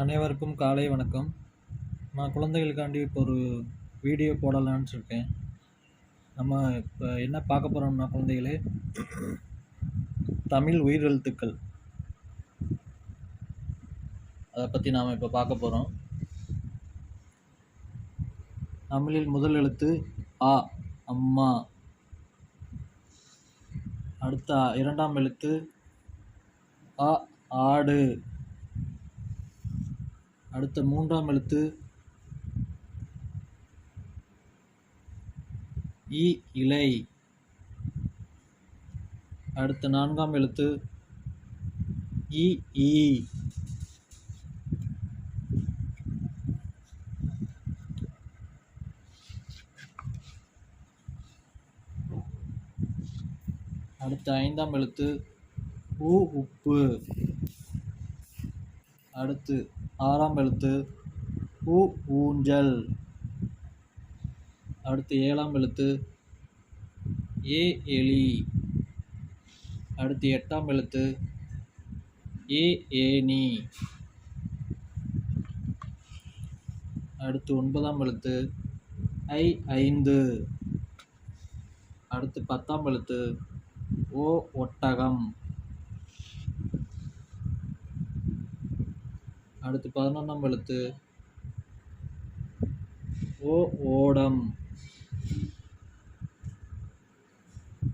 அனைவருக்கும் காலை வணக்கம். நான் குழந்தைகளுக்காண்டி இப்போ ஒரு வீடியோ போடலான்னு இருக்கேன். நம்ம இப்போ என்ன பார்க்க போகிறோம்னா குழந்தைகளே? தமிழ் உயிரெழுத்துக்கள். அதை பற்றி நாம் இப்போ பார்க்க போகிறோம் தமிழில் முதல் எழுத்து ஆ அம்மா. அடுத்த இரண்டாம் எழுத்து அ ஆடு. அடுத்த மூன்றாம் எழுத்து. இ இலை. அடுத்த நான்காம் எழுத்து. இ ஈ அடுத்த ஐந்தாம் எழுத்து. உ உப்பு. அடுத்து ஆறாம் எழுத்து உ ஊஞ்சல். அடுத்து ஏழாம் எழுத்து ஏ எலி. அடுத்து எட்டாம் எழுத்து ஏ ஏனி அடுத்து ஒன்பதாம் எழுத்து ஐ ஐந்து. அடுத்து பத்தாம் எழுத்து ஓ ஒட்டகம். அடுத்து பதினொன்றாம் எழுத்து. ஓ ஓடம்.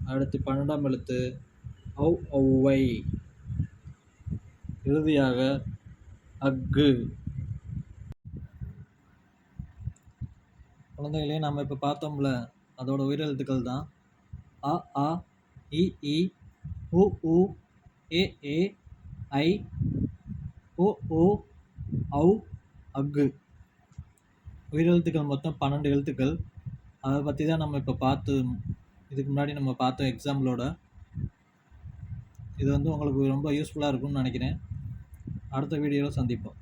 அடுத்து பன்னெண்டாம் எழுத்து. ஔ ஔவை. இறுதியாக அக்கு குழந்தைகளையும் நம்ம இப்போ பார்த்தோம்ல அதோட உயிரெழுத்துக்கள் தான். அ ஆ இ இ உ உ ஏ ஏ ஐ ஓ உ ஔ அக்கு உயிரெழுத்துக்கள் மொத்தம் பன்னெண்டு எழுத்துக்கள். அதை பற்றி தான் நம்ம இப்போ பார்த்து இதுக்கு முன்னாடி நம்ம பார்த்தோம் எக்ஸாம்பிளோட இது வந்து உங்களுக்கு ரொம்ப யூஸ்ஃபுல்லாக இருக்கும்னு நினைக்கிறேன். அடுத்த வீடியோவில் சந்திப்போம்.